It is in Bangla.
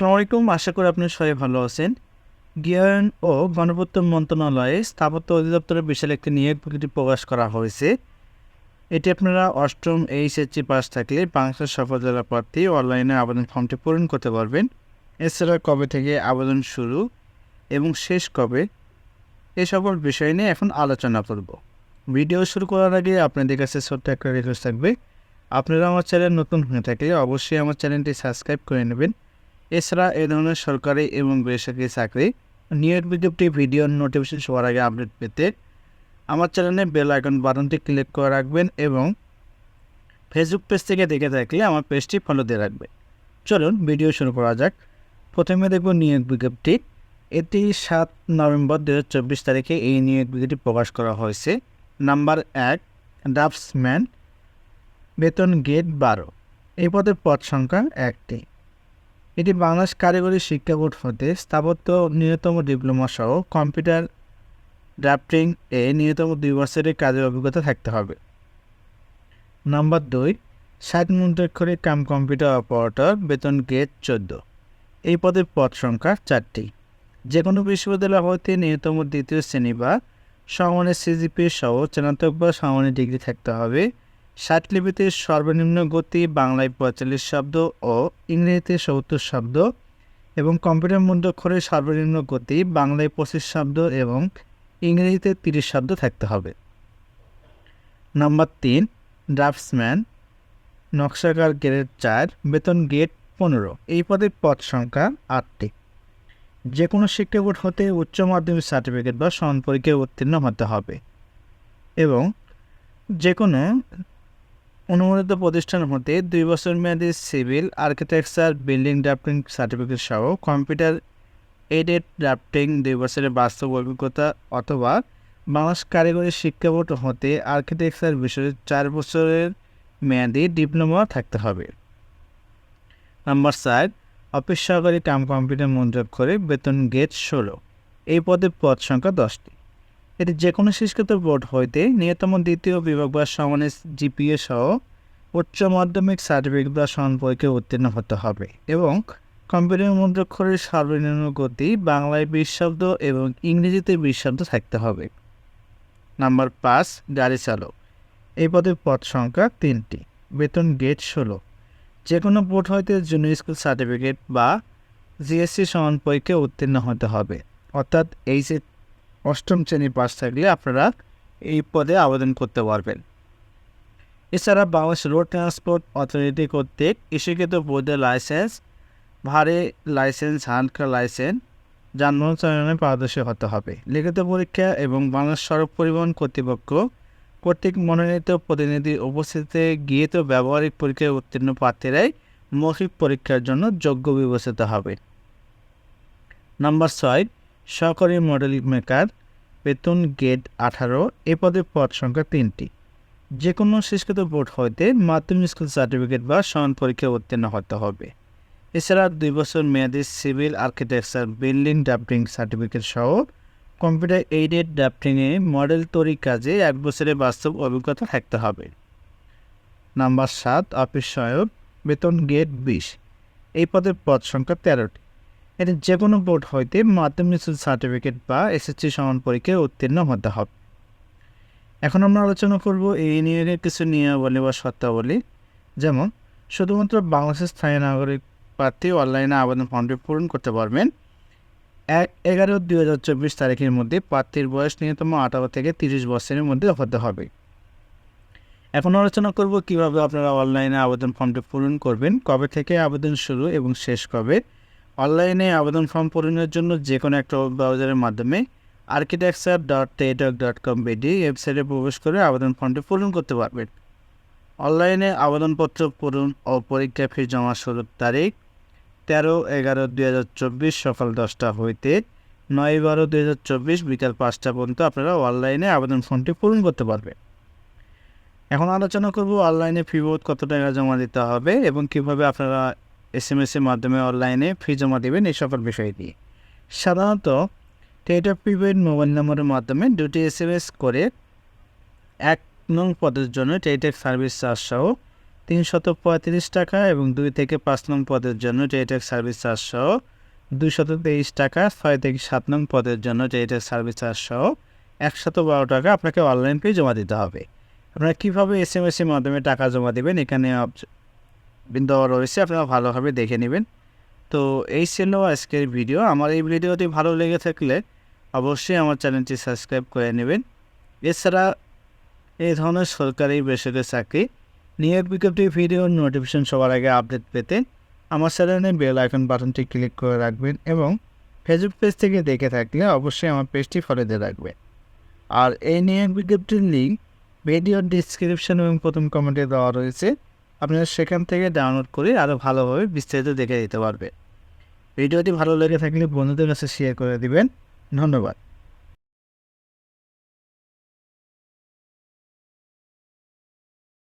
আসসালামু আলাইকুম। আশা করি আপনি সবাই ভালো আছেন। জ্ঞান ও গণপূর্ত মন্ত্রণালয়ে স্থাপত্য অধিদপ্তরের বিশাল একটি নিয়োগ বিজ্ঞপ্তি প্রকাশ করা হয়েছে। এটি আপনারা অষ্টম এইচএসসি পাস থাকলে বাংলাদেশ সফল জেলা প্রার্থী অনলাইনে আবেদন ফর্মটি পূরণ করতে পারবেন। এছাড়া কবে থেকে আবেদন শুরু এবং শেষ কবে, এ সকল বিষয় নিয়ে এখন আলোচনা করব। ভিডিও শুরু করার আগে আপনাদের কাছে ছোট্ট একটা রিকোয়েস্ট থাকবে। আপনারা আমার চ্যানেল নতুন হয়ে থাকলে অবশ্যই আমার চ্যানেলটি সাবস্ক্রাইব করে নেবেন। এছাড়া এ ধরনের সরকারি এবং বেসরকারি চাকরি, নিয়োগ বিজ্ঞপ্তি, ভিডিও নোটিফিকেশন সবার আগে আপডেট পেতে আমার চ্যানেলে বেল আইকন বাটনটি ক্লিক করে রাখবেন এবং ফেসবুক পেজ থেকে দেখে থাকলে আমার পেজটি ফলো দিয়ে রাখবে। চলুন ভিডিও শুরু করা যাক। প্রথমে দেখব নিয়োগ বিজ্ঞপ্তি। এটি সাত নভেম্বর দু হাজার চব্বিশ তারিখে এই নিয়োগ বিজ্ঞপ্তি প্রকাশ করা হয়েছে। নাম্বার এক, ড্রাফটসম্যান, বেতন গেট বারো। এই পদের পদ সংখ্যা একটি। এটি বাংলাদেশ কারিগরি শিক্ষা বোর্ড হতে স্থাপত্য ন্যূনতম ডিপ্লোমা সহ কম্পিউটার ড্রাফটিং এ ন্যূনতম দুই বছরের কাজের অভিজ্ঞতা থাকতে হবে। নাম্বার দুই ষাট মুদ্রাক্ষরে কাম কম্পিউটার অপারেটর, বেতন গেট চোদ্দ। এই পদের পদ সংখ্যা চারটি। যে কোনো বিশ্ববিদ্যালয় হতে ন্যূনতম দ্বিতীয় শ্রেণি বা সমানের সিজিপি সহ স্নাতক বা সমানের ডিগ্রি থাকতে হবে। লিপিতে সর্বনিম্ন গতি বাংলায় পঁয়তাল্লিশ শব্দ ও ইংরেজিতে সত্তর শব্দ এবং কম্পিউটার মুদ্রাক্ষরে সর্বনিম্ন গতি বাংলায় পঁচিশ শব্দ এবং ইংরেজিতে তিরিশ শব্দ থাকতে হবে। নম্বর তিন, ড্রাফটসম্যান, নকশাকার গ্রেড চার, বেতন গেট পনেরো। এই পদের পদ সংখ্যা আটটি। যে কোনো শিক্ষা বোর্ড হতে উচ্চ মাধ্যমিক সার্টিফিকেট বা সমান পরীক্ষায় উত্তীর্ণ হতে হবে এবং যে কোনো অনুমোদিত প্রতিষ্ঠান হতে দুই বছর মেয়াদী civil architecture, building drafting certificate সহ কম্পিউটার এডেড ড্রাফটিং দুই বছরের বাস্তব অভিজ্ঞতা অথবা বাংলাদেশ কারিগরি শিক্ষা বোর্ড হতে আর্কিটেকচার বিষয়ে চার বছরের মেয়াদী ডিপ্লোমা থাকতে হবে। নাম্বার চার, অফিস সহকারী কাম কম্পিউটার মঞ্জুর করে বেতন গেট ষোলো। এই পদে পদ সংখ্যা দশটি। এটি যে কোনো শিক্ষিত বোর্ড হইতে নিয়তম দ্বিতীয় বিভাগ বা সমানের জিপিএ সহ উচ্চ মাধ্যমিক সার্টিফিকেট বা সমান পরীক্ষায় উত্তীর্ণ হতে হবে এবং কম্পিউটার মুদ্রাক্ষরের সর্বনিম্ন গতি, বাংলায় বিশ শব্দ এবং ইংরেজিতে বিশ শব্দ থাকতে হবে। নাম্বার পাঁচ, গাড়ি চালক। এই পদের পদ সংখ্যা তিনটি। বেতন গেট ষোলো। যে কোনো বোর্ড হইতে জুনিয়র স্কুল সার্টিফিকেট বা জিএসসি সমান পরীক্ষায় উত্তীর্ণ হতে হবে। অর্থাৎ এই যে অষ্টম শ্রেণি পাস থাকলে আপনারা এই পদে আবেদন করতে পারবেন। এছাড়া বাংলাদেশ রোড ট্রান্সপোর্ট অথরিটি কর্তৃক ইস্যুকৃত বৈধ লাইসেন্স, ভারী লাইসেন্স হান্ডকার লাইসেন্স, যানবাহন চালানোর পারদর্শী হতে হবে। লিখিত পরীক্ষা এবং বাংলাদেশ সড়ক পরিবহন কর্তৃপক্ষ কর্তৃক মনোনীত প্রতিনিধির উপস্থিতিতে গৃহীত ব্যবহারিক পরীক্ষায় উত্তীর্ণ প্রার্থীরাই মৌখিক পরীক্ষার জন্য যোগ্য বিবেচিত হবে। নাম্বার ছয় সহকারী মডেল মেকার বেতন গেট আঠারো, এ পদের পদ সংখ্যা তিনটি। যে কোনো শিক্ষিত বোর্ড হইতে মাধ্যমিক স্কুল সার্টিফিকেট বা সমান পরীক্ষায় উত্তীর্ণ হতে হবে। এছাড়া দুই বছর মেয়াদী civil architecture building drafting certificate সহ কম্পিউটার এইডেড ড্রাফটিংয়ে মডেল তৈরি কাজে এক বছরের বাস্তব অভিজ্ঞতা থাকতে হবে। নাম্বার সাত, অফিস সহায়ক, বেতন গেট বিশ এই পদের পদ সংখ্যা তেরোটি। এটি যে কোনো বোর্ড হইতে মাধ্যমিক সার্টিফিকেট বা এসএসসি সমান পরীক্ষায় উত্তীর্ণ হতে হবে। এখন আমরা আলোচনা করব এই নিয়োগের কিছু নিয়মাবলী বা শর্তাবলী, যেমন শুধুমাত্র বাংলাদেশের স্থায়ী নাগরিক প্রার্থী অনলাইনে আবেদন ফর্মটি পূরণ করতে পারবেন। এক এগারো দুই হাজার চব্বিশ তারিখের মধ্যে প্রার্থীর বয়স ন্যূনতম আঠারো থেকে তিরিশ বছরের মধ্যে হতে হবে। এখন আলোচনা করব কীভাবে আপনারা অনলাইনে আবেদন ফর্মটি পূরণ করবেন, কবে থেকে আবেদন শুরু এবং শেষ কবে অনলাইনে আবেদন ফর্ম পূরণের জন্য যে কোনো একটা ব্রাউজারের মাধ্যমে architecture dot Teletalk dot com BD ওয়েবসাইটে প্রবেশ করে আবেদন ফর্মটি পূরণ করতে পারবেন। অনলাইনে আবেদনপত্র পূরণ ও পরীক্ষা ফি জমা শুরুর তারিখ তেরো এগারো দুই হাজার চব্বিশ সকাল দশটা হইতে নয় বারো দুই হাজার চব্বিশ বিকাল পাঁচটা পর্যন্ত আপনারা অনলাইনে আবেদন ফর্মটি পূরণ করতে পারবেন। এখন আলোচনা করব অনলাইনে ফি বোধ কত টাকা জমা দিতে হবে এবং কীভাবে আপনারা এস এম এসের মাধ্যমে, অনলাইনে ফি জমা দেবেন এই সকল বিষয় দিয়ে সাধারণত টেট প্রিপেড মোবাইল নম্বরের মাধ্যমে দুটি এস এম এস করে এক নং পদের জন্য টেটেক সার্ভিস চার্জ সহ তিনশত পঁয়ত্রিশ টাকা এবং দুই থেকে পাঁচ নং পদের জন্য জেটেক সার্ভিস চার্জ সহ দুইশত তেইশ টাকা, ছয় থেকে সাত নং পদের জন্য জেটেক সার্ভিস চার্জ সহ একশত বারো টাকা আপনাকে অনলাইন পে জমা দিতে হবে। আপনারা কীভাবে এস এম এসের মাধ্যমে টাকা জমা দেবেন এখানে বিন্দু রয়েছে, আপনারা ভালোভাবে দেখে নেবেন। তো এই ছিল আজকের ভিডিও। আমার এই ভিডিওটি ভালো লেগে থাকলে অবশ্যই আমার চ্যানেলটি সাবস্ক্রাইব করে নেবেন। এছাড়া এই ধরনের সরকারি বেসরকারি চাকরি, নিয়োগ বিজ্ঞপ্তি, ভিডিও নোটিফিকেশন সবার আগে আপডেট পেতে আমার চ্যানেলে বেল আইকন বাটনটি ক্লিক করে রাখবেন এবং ফেসবুক পেজ থেকে দেখে থাকলে অবশ্যই আমার পেজটি ফলো দিয়ে রাখবেন। আর এই নিয়োগ বিজ্ঞপ্তির লিঙ্ক ভিডিওর ডিসক্রিপশন এবং প্রথম কমেন্টে দেওয়া রয়েছে। আপনারা সেখান থেকে ডাউনলোড করে আরও ভালোভাবে বিস্তারিত দেখে দিতে পারবে ভিডিওটি ভালো লেগে থাকলে বন্ধুদের কাছে শেয়ার করে দিবেন। ধন্যবাদ।